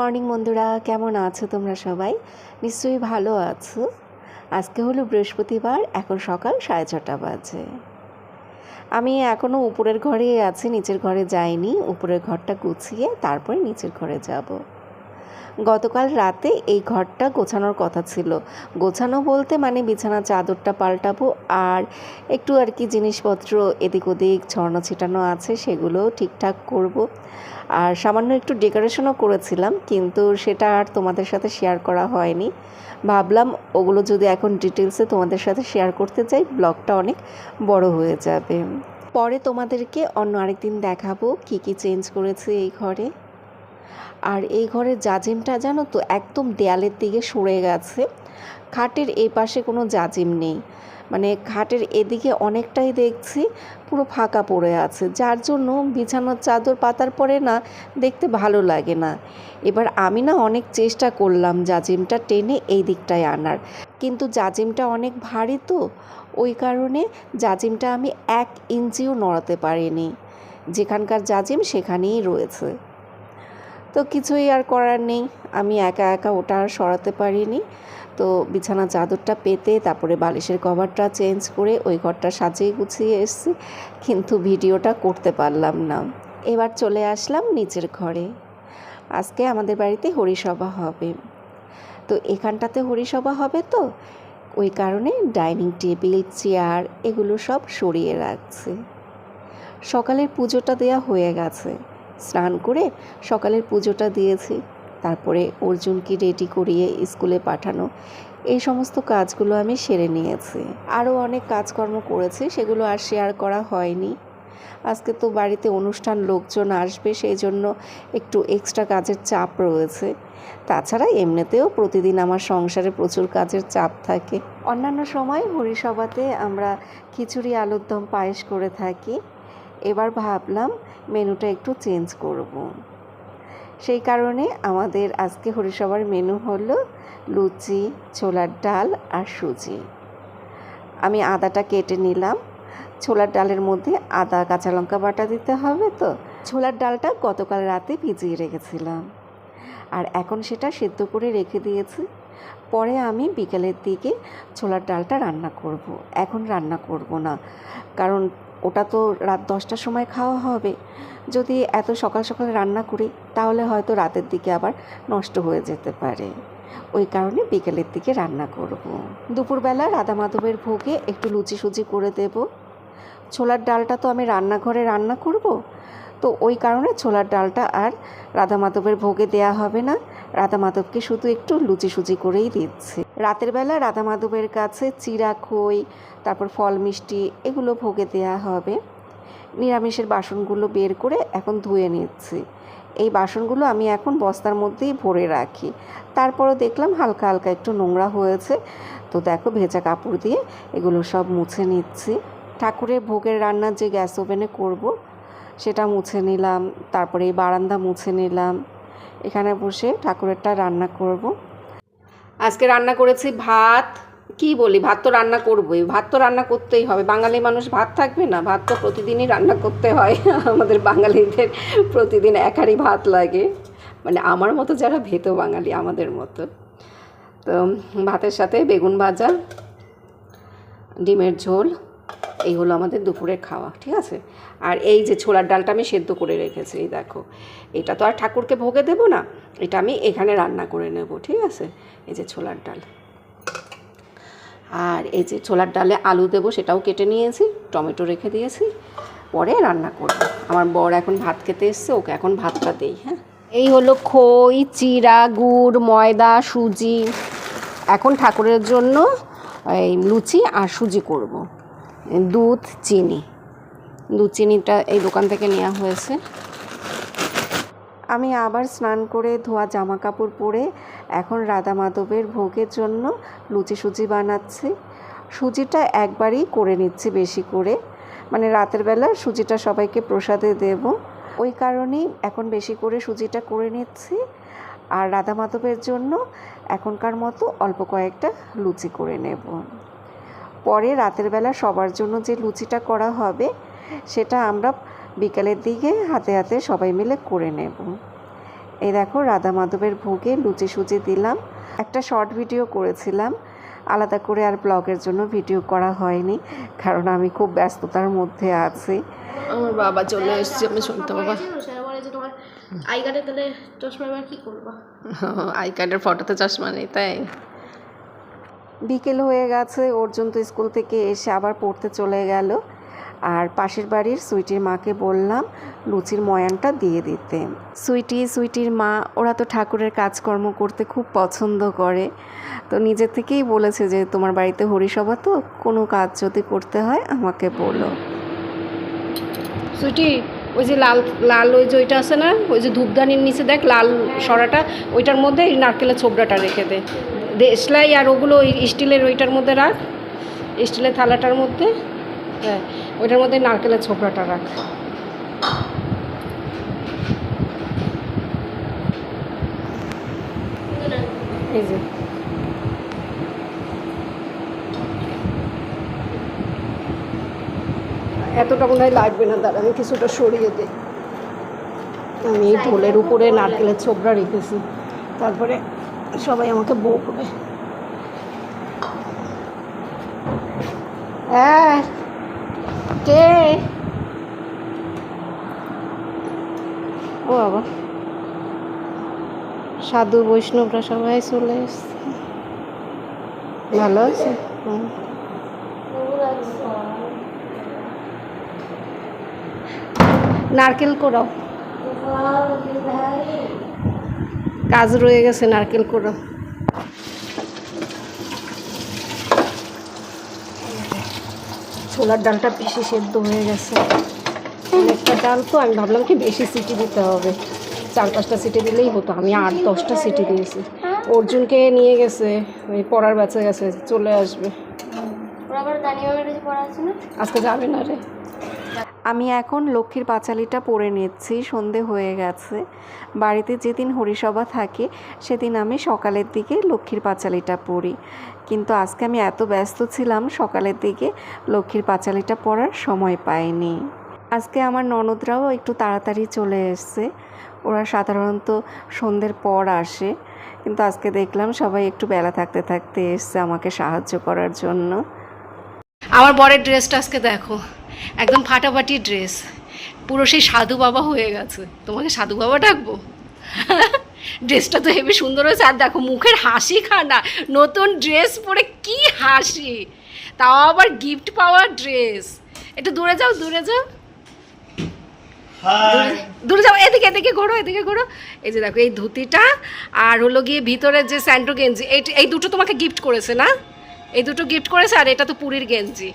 Morning বন্ধুরা, কেমন আছো তোমরা সবাই? নিশ্চয়ই ভালো আছো। আজকে হলো বৃহস্পতিবার, এখন সকাল সাড়ে ছটা বাজে। আমি এখনও উপরের ঘরে আছি, নিচের ঘরে যাইনি, উপরের ঘরটা গুছিয়ে তারপরে নিচের ঘরে যাব। গতকাল রাতে এই ঘরটা গোছানোর কথা ছিল। গোছানো বলতে মানে বিছানা চাদরটা পাল্টাবো আর একটু আর কি জিনিসপত্র এদিক ওদিক ছড়ানো ছিটানো আছে সেগুলোও ঠিকঠাক করব। আর সামান্য একটু ডেকোরেশনও করেছিলাম কিন্তু সেটা আর তোমাদের সাথে শেয়ার করা হয়নি। ভাবলাম ওগুলো যদি এখন ডিটেলসে তোমাদের সাথে শেয়ার করতে চাই, ব্লগটা অনেক বড় হয়ে যাবে। পরে তোমাদেরকে অন্য আরেকদিন দেখাবো কি কি চেঞ্জ করেছে এই ঘরে। আর এই ঘরের জাজিমটা জানো তো একদম দেয়ালের দিকে সরে গেছে। খাটের এই পাশে কোনো জাজিম নেই। মানে খাটের এদিকে অনেকটাই দেখছি পুরো ফাঁকা পড়ে আছে। যার জন্য বিছানার চাদর পাতার পরে না দেখতে ভালো লাগে না। এবার আমি না অনেক চেষ্টা করলাম জাজিমটা টেনে এই দিকটায় আনার। কিন্তু জাজিমটা অনেক ভারী তো। ওই কারণে জাজিমটা আমি এক ইঞ্চিও নড়াতে পারিনি। যেখানকার জাজিম সেখানেই রয়েছে। তো কিছুই আর করার নেই। আমি একা একা ওটা আর সরাতে পারিনি। তো বিছানা চাদরটা পেতে, তারপরে বালিশের কভারটা চেঞ্জ করে ওই ঘরটা সাজিয়ে গুছিয়ে এসেছি। কিন্তু ভিডিওটা করতে পারলাম না। এবার চলে আসলাম নিচের ঘরে। আজকে আমাদের বাড়িতে হরিসভা হবে। তো এখানটাতে হরিসভা হবে তো? ওই কারণে ডাইনিং টেবিল, চেয়ার এগুলো সব সরিয়ে রাখছে। সকালের পুজোটা দেয়া হয়ে গেছে। স্নান করে সকালের পুজোটা দিয়েছি। তারপরে অর্জুনকে রেডি করিয়ে স্কুলে পাঠানো। এই সমস্ত কাজগুলো আমি সেরে নিয়েছি। আরও অনেক কাজকর্ম করেছি, সেগুলো আর শেয়ার করা হয়নি। আজকে তো বাড়িতে অনুষ্ঠান লোকজন আসবে, সেই জন্য একটু এক্সট্রা কাজের চাপ রয়েছে। তাছাড়া এমনিতেও প্রতিদিন আমার সংসারে প্রচুর কাজের চাপ থাকে। অন্যান্য সময় হরিসভাতে আমরা খিচুড়ি আলুর দম পায়েস করে থাকি। এবার ভাবলাম মেনুটা একটু চেঞ্জ করব। সেই কারণে আমাদের আজকে হরিসভার মেনু হলো লুচি, ছোলার ডাল আর সুজি। আমি আদাটা কেটে নিলাম। ছোলার ডালের মধ্যে আদা, কাঁচা লঙ্কা বাটা দিতে হবে তো। ছোলার ডালটা গতকাল রাতে ভিজিয়ে রেখেছিলাম। আর এখন সেটা সেদ্ধ করে রেখে দিয়েছি। পরে আমি বিকেলের দিকে ছোলার ডালটা রান্না করব। এখন রান্না করব না। কারণ ওটা তো রাত দশটার সময় খাওয়া হবে। যদি এত সকাল সকাল রান্না করি, তাহলে হয়তো রাতের দিকে আবার নষ্ট হয়ে যেতে পারে। ওই কারণে বিকেলের দিকে রান্না করব। দুপুরবেলা রাধা মাধবের ভোগে একটু লুচি সুজি করে দেব। ছোলার ডালটা তো আমি রান্নাঘরে রান্না করব, তো ওই কারণে ছোলার ডালটা আর রাধা মাধবের ভোগে দেয়া হবে না। রাধা মাধবকে শুধু একটু লুচি সুচি করেই দিচ্ছি। রাতের বেলা রাধা মাধবের কাছে চিরা, খই, তারপর ফল, মিষ্টি এগুলো ভোগে দেয়া হবে। নিরামিষের বাসনগুলো বের করে এখন ধুয়ে নিচ্ছি। এই বাসনগুলো আমি এখন বস্তার মধ্যেই ভরে রাখি। তারপরও দেখলাম হালকা হালকা একটু নোংরা হয়েছে। তো দেখো ভেজা কাপড় দিয়ে এগুলো সব মুছে নিচ্ছি। ঠাকুরের ভোগের রান্না যে গ্যাস ওভেনে করব, সেটা মুছে নিলাম। তারপরে এই বারান্দা মুছে নিলাম। এখানে বসে ঠাকুরেরটা রান্না করব। আজকে রান্না করেছি ভাত। কি বলি, ভাত তো রান্না করবোই। ভাত তো রান্না করতেই হবে। বাঙালি মানুষ ভাত থাকবে না? ভাত তো প্রতিদিনই রান্না করতে হয়। আমাদের বাঙালিদের প্রতিদিন একারই ভাত লাগে। মানে আমার মতো যারা ভেত বাঙালি, আমাদের মতো। তো ভাতের সাথে বেগুন ভাজা, ডিমের ঝোল এই হলো আমাদের দুপুরের খাওয়া, ঠিক আছে? আর এই যে ছোলার ডালটা আমি সেদ্ধ করে রেখেছি, এই দেখো। এটা তো আর ঠাকুরকে ভোগে দেবো না, এটা আমি এখানে রান্না করে নেব, ঠিক আছে? এই যে ছোলার ডাল। আর এই যে ছোলার ডালে আলু দেবো, সেটাও কেটে নিয়েছি, টমেটো রেখে দিয়েছি, পরে রান্না করব। আমার বর এখন ভাত খেতে এসছে, ওকে এখন ভাতটা দেই হ্যাঁ? এই হলো খই চিরা গুড়, ময়দা, সুজি। এখন ঠাকুরের জন্য এই লুচি আর সুজি করব। দুধ, চিনি। দুধ, চিনিটা এই দোকান থেকে নেওয়া হয়েছে। আমি আবার স্নান করে ধোয়া জামা কাপড় পরে এখন রাধা মাধবের ভোগের জন্য লুচি সুজি বানাচ্ছি। সুজিটা একবারই করে নিচ্ছি বেশি করে। মানে রাতের বেলা সুজিটা সবাইকে প্রসাদে দেব। ওই কারণেই এখন বেশি করে সুজিটা করে নিচ্ছি। আর রাধা মাধবের জন্য এখনকার মতো অল্প কয়েকটা লুচি করে নেব। পরে রাতের বেলা সবার জন্য যে লুচিটা করা হবে সেটা আমরা বিকালের দিকে হাতে হাতে সবাই মিলে করে নেব। এই দেখো রাধা মাধবের ভোগে লুচি সুচি দিলাম। একটা শর্ট ভিডিও করেছিলাম। আলাদা করে আর ব্লগের জন্য ভিডিও করা হয়নি কারণ আমি খুব ব্যস্ততার মধ্যে আছি। আমার বাবা চলে এসছে আমি শুনতে বাবা আই কার্ডে তাহলে চশমা এবার কি করবা? আই কার্ডের ফটোতে চশমা নেই তাই? বিকেল হয়ে গেছে অর্জুন তো স্কুল থেকে এসে আবার পড়তে চলে গেল। আর পাশের বাড়ির সুইটির মাকে বললাম, লুচির ময়ানটা দিয়ে দিতে। সুইটি, সুইটির মা, ওরা তো ঠাকুরের কাজকর্ম করতে খুব পছন্দ করে। তো নিজে থেকেই বলেছে যে, তোমার বাড়িতে হরিসভা তো? কোনো কাজ যদি করতে হয়, আমাকে বলো। সুইটি, ওই যে লাল লাল ওই যে ওইটা আছে না? ওই যে ধূপদানির নিচে দেখ, লাল সরাটা, ওইটার মধ্যে নারকেলের ছোবড়াটা রেখে দে। দেশলাই আর ওগুলো ওই স্টিলের ওইটার মধ্যে রাখ। স্টিলের থালাটার মধ্যে হ্যাঁ ওইটার মধ্যে নারকেলের ছোবড়াটা রাখ। এই যে। এতটা মনে হয় লাগবে না, দাঁড়া, আমি কিছুটা সরিয়ে দিই। আমি ঢোলের উপরে নারকেলের ছোবড়া রেখেছি। তারপরে সবাই আমাকে বকবে হ্যাঁ কে? ও বাবা। সাধু, বৈষ্ণবরা সবাই চলে এসছে। ভালো আছে। নারকেল কোড়াও কাজ রয়ে গেছে নারকেল কোড়াও ছোলার ডালটা বেশি সেদ্ধ হয়ে গেছে। অনেকটা ডাল তো আমি ভাবলাম কি বেশি সিটি দিতে হবে। চার পাঁচটা সিটি দিলেই হতো আমি আট দশটা সিটি দিয়েছি। অর্জুনকে নিয়ে গেছে ওই পড়ার বেঁচে গেছে চলে আসবে। আজকে যাবে না রে। আমি এখন লক্ষ্মীর পাঁচালিটা পরে নিচ্ছি, সন্ধে হয়ে গেছে। বাড়িতে যেদিন হরিসভা থাকে, সেদিন আমি সকালের দিকে লক্ষ্মীর পাঁচালিটা পরি। কিন্তু আজকে আমি এত ব্যস্ত ছিলাম, সকালের দিকে লক্ষ্মীর পাঁচালিটা পরার সময় পাইনি। আজকে আমার ননদরাও একটু তাড়াতাড়ি চলে এসছে। ওরা সাধারণত সন্ধ্যের পর আসে। কিন্তু আজকে দেখলাম সবাই একটু বেলা থাকতে থাকতে এসছে আমাকে সাহায্য করার জন্য। আমার বরের ড্রেসটা আজকে দেখো। একদম ফাটাফাটি ড্রেস। পুরো সেই সাধু বাবা হয়ে গেছে। তোমাকে সাধু বাবা ডাকবো? ড্রেসটা তো হেবি সুন্দর হয়েছে। আর দেখো মুখের হাসি খানা। নতুন ড্রেস পরে কি হাসি। তাও আবার গিফট পাওয়ার ড্রেস। একটু দূরে যাও দূরে যাও। দূরে- যাও। এদিকে এদিকে ঘোরো এদিকে ঘোরো। এই যে দেখো এই ধুতিটা আর হলো গিয়ে ভিতরে যে স্যান্ডো গেঞ্জি এই এই দুটো তোমাকে গিফট করেছে না? এই দুটো গিফট করেছে আর এটা তো পুরীর গেঞ্জি।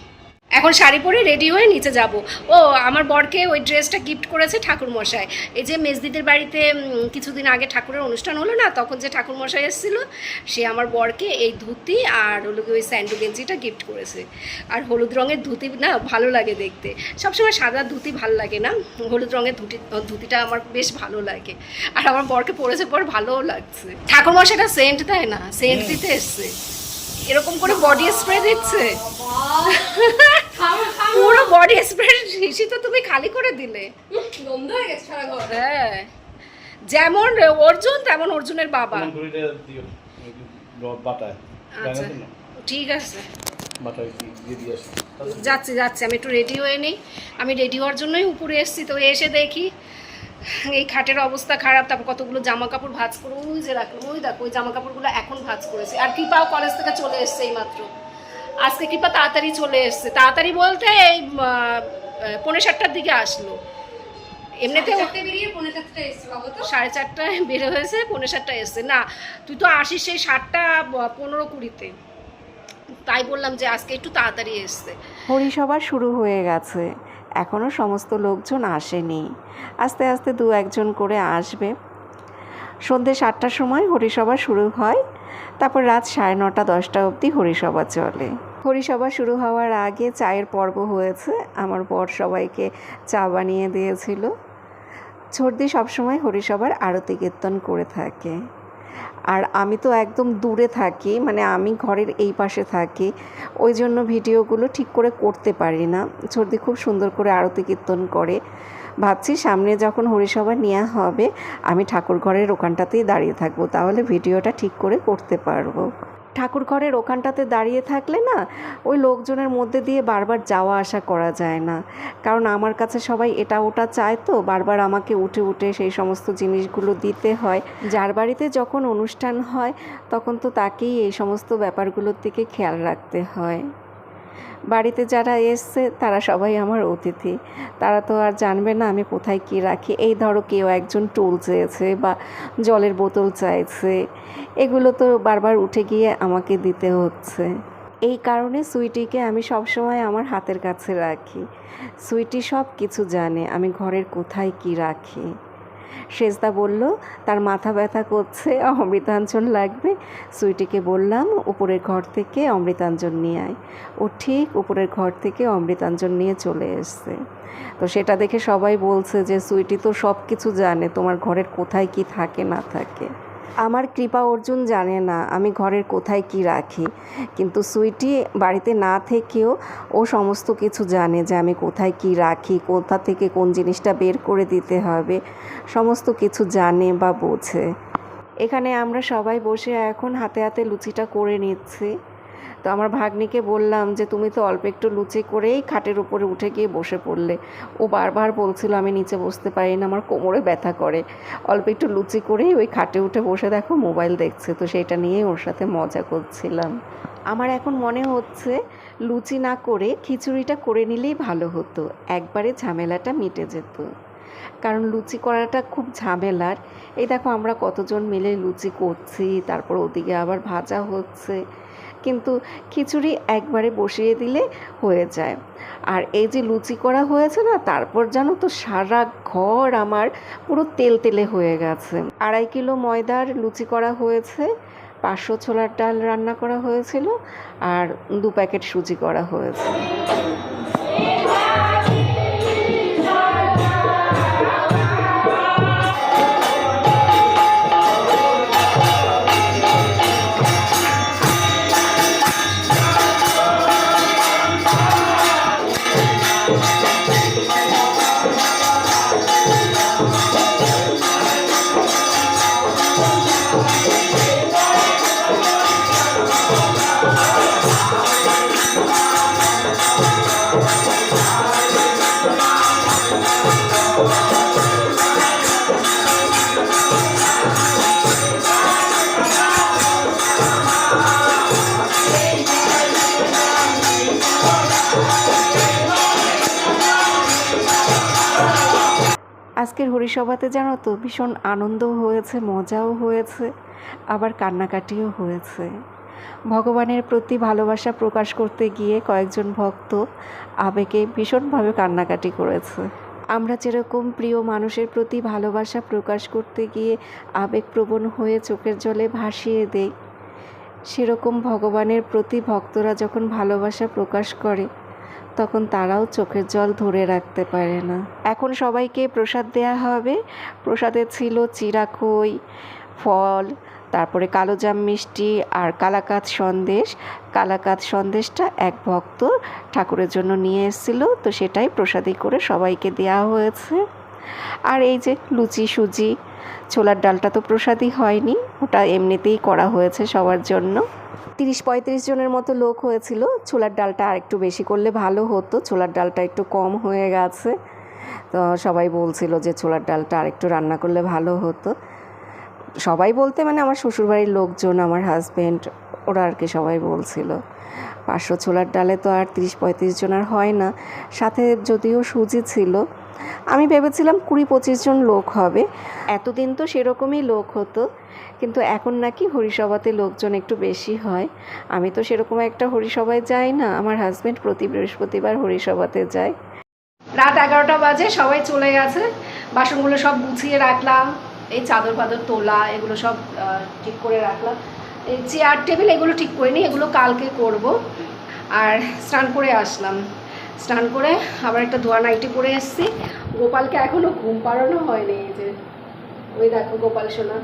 এখন শাড়ি পরে রেডি হয়ে নিচে যাব। ও আমার বরকে ওই ড্রেসটা গিফট করেছে ঠাকুর মশাই এই যে মেজদিদের বাড়িতে কিছুদিন আগে ঠাকুরের অনুষ্ঠান হলো না তখন যে ঠাকুর মশাই এসেছিল সে আমার বরকে এই ধুতি আর হলো ওই স্যান্ডো গেঞ্জিটা গিফট করেছে। আর হলুদ রঙের ধুতি না ভালো লাগে দেখতে। সবসময় সাদা ধুতি ভালো লাগে না হলুদ রঙের ধুতি ধুতিটা আমার বেশ ভালো লাগে। আর আমার বরকে পরেছে পর ভালোও লাগছে। ঠাকুর মশাইটা সেন্ট দেয় না সেন্ট দিতে এসছে। এরকম করে বডি স্প্রে দিচ্ছে? পুরো বডি স্প্রে শিশি তো তুমি খালি করে দিলে। গন্ধ হয়ে গেছে সারা ঘর। হ্যাঁ। যেমন অর্জুন তেমন অর্জুনের বাবা। আচ্ছা? ঠিক আছে। যাচ্ছি যাচ্ছি আমি একটু রেডি হয়ে নিই। আমি রেডি হওয়ার জন্যই উপরে এসেছি তো এসে দেখি এই খাটের অবস্থা খারাপ তারপর কতগুলো জামা কাপড় ভাঁজ করে ওই যে রাখলাম ওই দেখো ওই জামা কাপড়গুলো এখন ভাঁজ করেছে। আর কৃপাও কলেজ থেকে চলে এসছে এই মাত্র আজকে কৃপা তাড়াতাড়ি চলে এসছে। তাড়াতাড়ি বলতে এই আহ, আহ, পৌনে সাতটার দিকে আসলো। পনেরো বাবু সাড়ে চারটায় বের হয়েছে পৌনে সাতটায় এসছে। না তুই তো আসিস সেই সাতটা পনেরো কুড়িতে। তাই বললাম যে আজকে একটু তাড়াতাড়ি এসছে। হরিসভা শুরু হয়ে গেছে। এখনও সমস্ত লোকজন আসেনি। আস্তে আস্তে দু একজন করে আসবে। সন্ধ্যে সাতটার সময় হরিসভা শুরু হয়। তারপর রাত সাড়ে নটা, দশটা অবধি হরিসভা চলে। হরিসভা শুরু হওয়ার আগে চায়ের পর্ব হয়েছে। আমার বর সবাইকে চা বানিয়ে দিয়েছিল। ছর্দি সবসময় হরিসভার আরতি কীর্তন করে থাকে। আর আমি তো একদম দূরে থাকি মানে আমি ঘরের এই পাশে থাকি, ওই জন্য ভিডিওগুলো ঠিক করে করতে পারি না। সর্দি খুব সুন্দর করে আরতি কীর্তন করে। ভাবছি সামনে যখন হরিসভা নেওয়া হবে, আমি ঠাকুর ঘরের ওখানটাতেই দাঁড়িয়ে থাকব, তাহলে ভিডিওটা ঠিক করে করতে পারব। ঠাকুর ঘরের ওখানটাতে দাঁড়িয়ে থাকলে না, ওই লোকজনের মধ্যে দিয়ে বারবার যাওয়া আসা করা যায় না। কারণ আমার কাছে সবাই এটা ওটা চায় তো, বারবার আমাকে উঠে উঠে সেই সমস্ত জিনিসগুলো দিতে হয়। যার বাড়িতে যখন অনুষ্ঠান হয়, তখন তো তাকেই এই সমস্ত ব্যাপারগুলোর দিকে খেয়াল রাখতে হয়। বাড়িতে যারা এসছে, তারা সবাই আমার অতিথি। তারা তো আর জানবে না আমি কোথায় কী রাখি। এই ধরো কেউ একজন টুল চেয়েছে বা জলের বোতল চাইছে। এগুলো তো বারবার উঠে গিয়ে আমাকে দিতে হচ্ছে। এই কারণে সুইটিকে আমি সবসময় আমার হাতের কাছে রাখি। সুইটি সব কিছু জানে আমি ঘরের কোথায় কি রাখি। সেজদা বলল, তার মাথা ব্যথা করছে, অমৃতাঞ্জন লাগবে। সুইটিকে বললাম, উপরের ঘর থেকে অমৃতাঞ্জন নিয়ে আয়। ও ঠিক উপরের ঘর থেকে অমৃতাঞ্জন নিয়ে চলে এসছে। তো সেটা দেখে সবাই বলছে যে, সুইটি তো সব কিছু জানে, তোমার ঘরের কোথায় কি থাকে না থাকে? আমার কৃপা অর্জুন জানে না আমি ঘরের কোথায় কি রাখি। কিন্তু সুইটি বাড়িতে না থেকেও ও সমস্ত কিছু জানে যে আমি কোথায় কি রাখি, কোথা থেকে কোন জিনিসটা বের করে দিতে হবে, সমস্ত কিছু জানে বা বোঝে। এখানে আমরা সবাই বসে এখন হাতে হাতে লুচিটা করে নিচ্ছি। তো আমার ভাগ্নিকে বললাম যে, তুমি তো অল্প একটু লুচি করেই খাটের উপরে উঠে গিয়ে বসে পড়লে। ও বারবার বলছিল, আমি নিচে বসতে পারি না, আমার কোমরে ব্যথা করে। অল্প একটু লুচি করেই ওই খাটে উঠে বসে দেখো, মোবাইল দেখছে। তো সেটা নিয়ে ওর সাথে মজা করছিলাম। আমার এখন মনে হচ্ছে, লুচি না করে খিচুড়িটা করে নিলেই ভালো হতো। একবারে ঝামেলাটা মিটে যেত। কারণ লুচি করাটা খুব ঝামেলার। এই দেখো আমরা কতজন মিলে লুচি করছি, তারপর ওদিকে আবার ভাজা হচ্ছে। কিন্তু খিচুড়ি একবারে বসিয়ে দিলে হয়ে যায়। আর এই যে লুচি করা হয়েছে না, তারপর জানো তো সারা ঘর আমার পুরো তেল তেলে হয়ে গেছে। আড়াই কিলো ময়দার লুচি করা হয়েছে, পাঁচশো ছোলার ডাল রান্না করা হয়েছিল, আর দু প্যাকেট সুজি করা হয়েছে। আজকের হরিসভাতে জানো তো ভীষণ আনন্দও হয়েছে, মজাও হয়েছে, আবার কান্নাকাটিও হয়েছে। ভগবানের প্রতি ভালোবাসা প্রকাশ করতে গিয়ে কয়েকজন ভক্ত আবেগে ভীষণভাবে কান্নাকাটি করেছে। আমরা যেরকম প্রিয় মানুষের প্রতি ভালোবাসা প্রকাশ করতে গিয়ে আবেগপ্রবণ হয়ে চোখের জলে ভাসিয়ে দেই, সেরকম ভগবানের প্রতি ভক্তরা যখন ভালোবাসা প্রকাশ করে তখন তারাও চোখের জল ধরে রাখতে পারে না। এখন সবাইকে প্রসাদ দেয়া হবে। প্রসাদে ছিল চিরাখই ফল, তারপরে কালোজাম মিষ্টি আর কালাকাত সন্দেশ। কালাকাত সন্দেশটা এক ভক্ত ঠাকুরের জন্য নিয়ে এসেছিল, তো সেটাই প্রসাদি করে সবাইকে দেওয়া হয়েছে। আর এই যে লুচি সুজি, ছোলার ডালটা তো প্রসাদই হয়নি, ওটা এমনিতেই করা হয়েছে সবার জন্য। তিরিশ পঁয়ত্রিশ জনের মতো লোক হয়েছিল। ছোলার ডালটা আর একটু বেশি করলে ভালো হতো। ছোলার ডালটা একটু কম হয়ে গেছে। তো সবাই বলছিল যে ছোলার ডালটা আর একটু রান্না করলে ভালো হতো। সবাই বলতে মানে আমার শ্বশুরবাড়ির লোকজন, আমার হাজব্যান্ড ওরা আর কি সবাই বলছিল। পাঁচশো ছোলার ডালে তো আর তিরিশ পঁয়ত্রিশ জন আর হয় না। সাথে যদিও সুজি ছিল, আমি ভেবেছিলাম কুড়ি পঁচিশ জন লোক হবে। এতদিন তো সেরকমই লোক হতো। কিন্তু এখন নাকি হরিসভাতে লোকজন একটু বেশি হয়। আমি তো সেরকম একটা হরিসভায় যাই না। আমার হাজব্যান্ড প্রতি বৃহস্পতিবার হরিসভাতে যায়। রাত এগারোটা বাজে, সবাই চলে গেছে। বাসনগুলো সব গুছিয়ে রাখলাম। এই চাদর ফাদর তোলা, এগুলো সব ঠিক করে রাখলাম। এই চেয়ার টেবিল এগুলো ঠিক করে করিনি, এগুলো কালকে করব। আর স্নান করে আসলাম। স্নান করে আবার একটা ধোয়া নাইটি করে এসেছি। গোপালকে এখনও ঘুম পাড়ানো হয়নি এই যে। ওই দেখো গোপাল সোনা।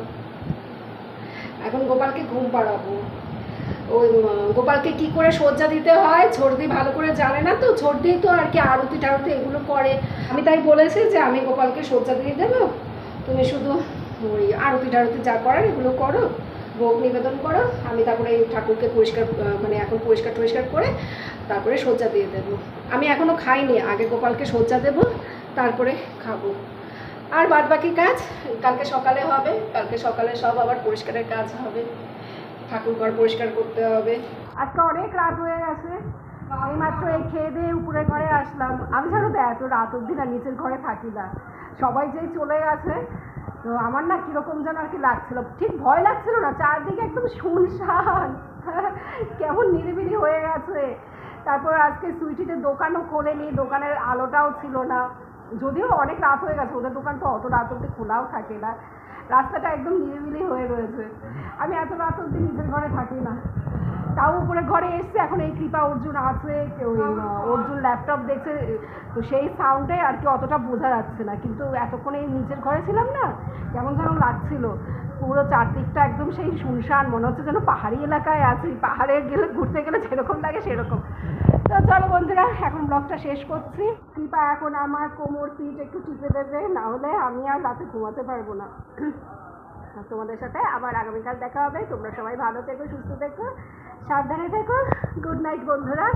এখন গোপালকে ঘুম পাড়াবো। ওই গোপালকে কি করে সজ্জা দিতে হয়? ছর্দি ভালো করে জানে না তো ছর্দি তো আর কি আরতি টারতি এগুলো করে। আমি তাই বলেছি যে আমি গোপালকে সজ্জা দিয়ে দেবো। তুমি শুধু ওই আরতি টারতি যা করার এগুলো করো, ভোগ নিবেদন করো। আমি তারপরে ঠাকুরকে পরিষ্কার মানে এখন পরিষ্কার টরিষ্কার করে তারপরে সজ্জা দিয়ে দেবো। আমি এখনও খাইনি, আগে গোপালকে সজ্জা দেবো, তারপরে খাব। আর বাদ বাকি কাজ? কালকে সকালে হবে। কালকে সকালে সব আবার পরিষ্কারের কাজ হবে। ঠাকুর ঘর পরিষ্কার করতে হবে। আজকে অনেক রাত হয়ে গেছে। এই মাত্র এই খেয়ে দিয়ে উপরের ঘরে আসলাম। আমি জানো তো, এত রাত অবধি না নিচের ঘরে থাকি না। সবাই যেই চলে গেছে, তো আমার না কীরকম যেন আর কি লাগছিল। ঠিক ভয় লাগছিল না, চারদিকে একদম শুনশান। কেমন নিরিবিলি হয়ে গেছে। তারপর আজকে সুইটিতে দোকানও খোলেনি, দোকানের আলোটাও ছিল না। যদিও অনেক রাত হয়ে গেছে ওদের দোকান তো অত রাত অব্দি খোলাও থাকে না। রাস্তাটা একদম নিরিবিলি হয়ে রয়েছে। আমি এত রাত অব্দি নিজের ঘরে থাকি না। তাও উপরে ঘরে এসছে এখন এই কৃপা অর্জুন আছে অর্জুন ল্যাপটপ দেখছে তো সেই সাউন্ডে আর কি অতটা বোঝা যাচ্ছে না। কিন্তু এতক্ষণ এই নিজের ঘরে ছিলাম না কেমন যেন লাগছিল। পুরো চারদিকটা একদম সেই শুনশান মনে হচ্ছে যেন পাহাড়ি এলাকায় আছি। পাহাড়ে গেলে ঘুরতে গেলে যেরকম লাগে সেরকম। তো চলো বন্ধুরা, এখন ব্লগটা শেষ করছি। কৃপা এখন আমার কোমর পিঠ একটু টিপে দেবে, না হলে আমি আর রাতে ঘুমাতে পারব না। তোমাদের সাথে আবার আগামীকাল দেখা হবে। তোমরা সবাই ভালো থেকো, সুস্থ থেকো, সাবধানে থেকো। গুড নাইট বন্ধুরা।